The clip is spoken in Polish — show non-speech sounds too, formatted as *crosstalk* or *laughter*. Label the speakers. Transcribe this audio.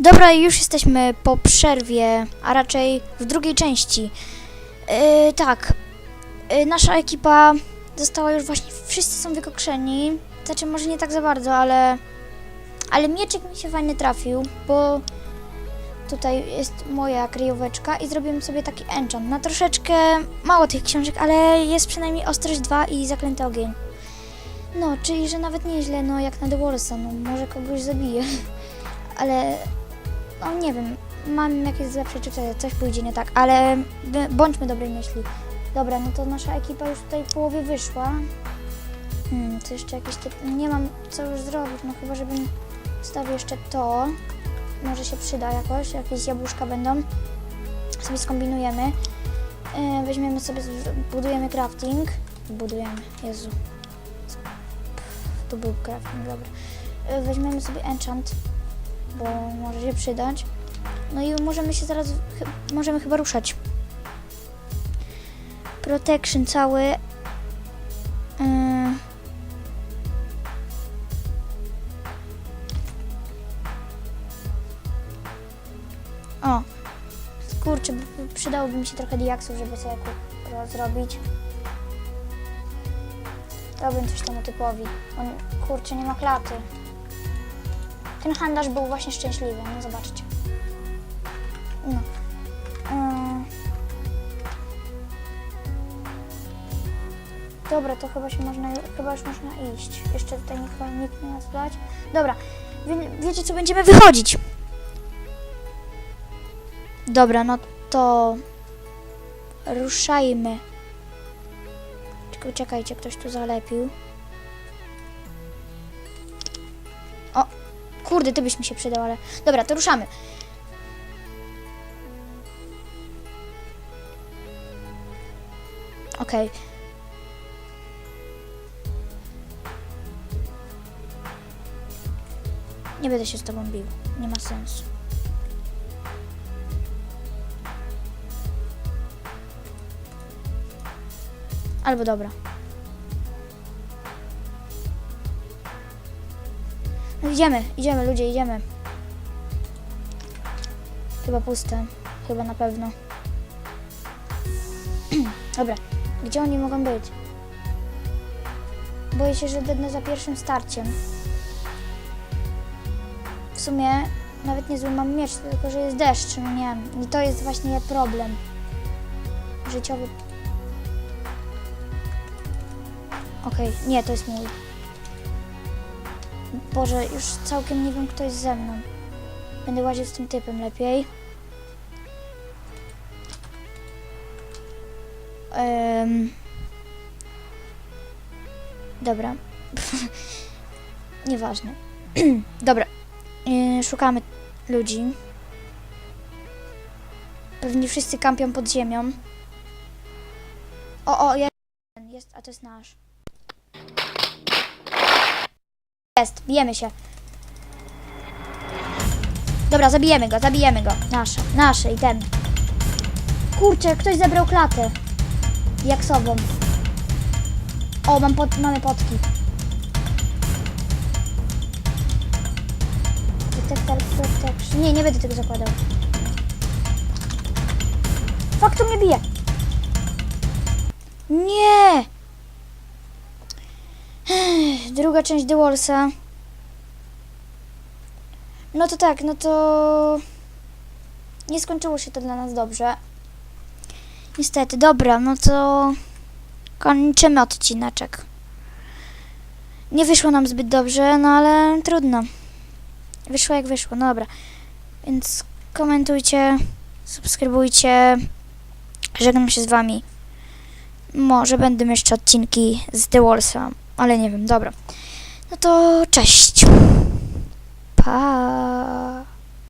Speaker 1: Dobra, już jesteśmy po przerwie, a raczej w drugiej części. Yy, tak, yy, nasza ekipa została już właśnie, wszyscy są wykokszeni. Znaczy, może nie tak za bardzo, ale. Ale mieczek mi się fajnie trafił, bo tutaj jest moja kryjóweczka i zrobiłem sobie taki enchant. Na troszeczkę mało tych książek, ale jest przynajmniej ostrość 2 i zaklęty ogień. No, czyli że nawet nieźle, no jak na The Warsa, no może kogoś zabije. *laughs* Ale no nie wiem, mam jakieś złe przeczucie, coś pójdzie nie tak, ale bądźmy dobrej myśli. Dobra, no to nasza ekipa już tutaj w połowie wyszła. Hmm, co jeszcze jakieś typ... Nie mam co już zrobić, no chyba żebym wstawił jeszcze to. Może się przyda jakoś, jakieś jabłuszka będą. Sobie skombinujemy. Yy, weźmiemy sobie, budujemy crafting. Budujemy, Jezu. Pff, Tu był crafting, dobra. Yy, weźmiemy sobie enchant bo może się przydać. No i możemy się zaraz, możemy chyba ruszać. Protection cały. Yy. O, kurczę, przydałoby mi się trochę diaksów, żeby sobie ku- ro- zrobić. Robię coś temu typowi. On, kurczę, nie ma klaty. Ten handlarz był właśnie szczęśliwy, no zobaczcie. No. Ym. Dobra, to chyba się można, chyba już można iść. Jeszcze tutaj nikt, nikt nie nas. Dobra, wie, wiecie co, będziemy wychodzić. Dobra, no to ruszajmy. Czekajcie, ktoś tu zalepił. Kurde, ty byś mi się przydał, ale... Dobra, to ruszamy. Okej. Nie będę się z tobą bił. Nie ma sensu. Albo dobra. Idziemy, idziemy ludzie, idziemy. Chyba puste. Chyba na pewno. *clears throat* Dobra, gdzie oni mogą być? Boję się, że dednę za pierwszym starciem. W sumie nawet niezły mam miecz, tylko że jest deszcz, no nie wiem. I to jest właśnie problem. Życiowy. Okej, nie, to jest mój. Boże, już całkiem nie wiem, kto jest ze mną. Będę łaził z tym typem lepiej. Em. Dobra. *laughs* Nieważne. *clears throat* Dobra. Yy, szukamy ludzi. Pewnie wszyscy kampią pod ziemią. O, o, jest, jest, a to jest nasz. Jest, bijemy się. Dobra, zabijemy go, zabijemy go. Nasze, nasze i ten. Kurczę, ktoś zebrał klatę. Jak sobą. O, mam pot, mamy potki. Detector protection. Nie, nie będę tego zakładał. Fakt, to mnie bije. Nie! Druga część The Wallsa. No to tak, no to... Nie skończyło się to dla nas dobrze. Niestety, dobra, no to... Kończymy odcineczek. Nie wyszło nam zbyt dobrze, no ale trudno. Wyszło jak wyszło, no dobra. Więc komentujcie, subskrybujcie. Żegnam się z wami. Może będą jeszcze odcinki z The Wallsa, ale nie wiem, dobra. No to cześć. Pa.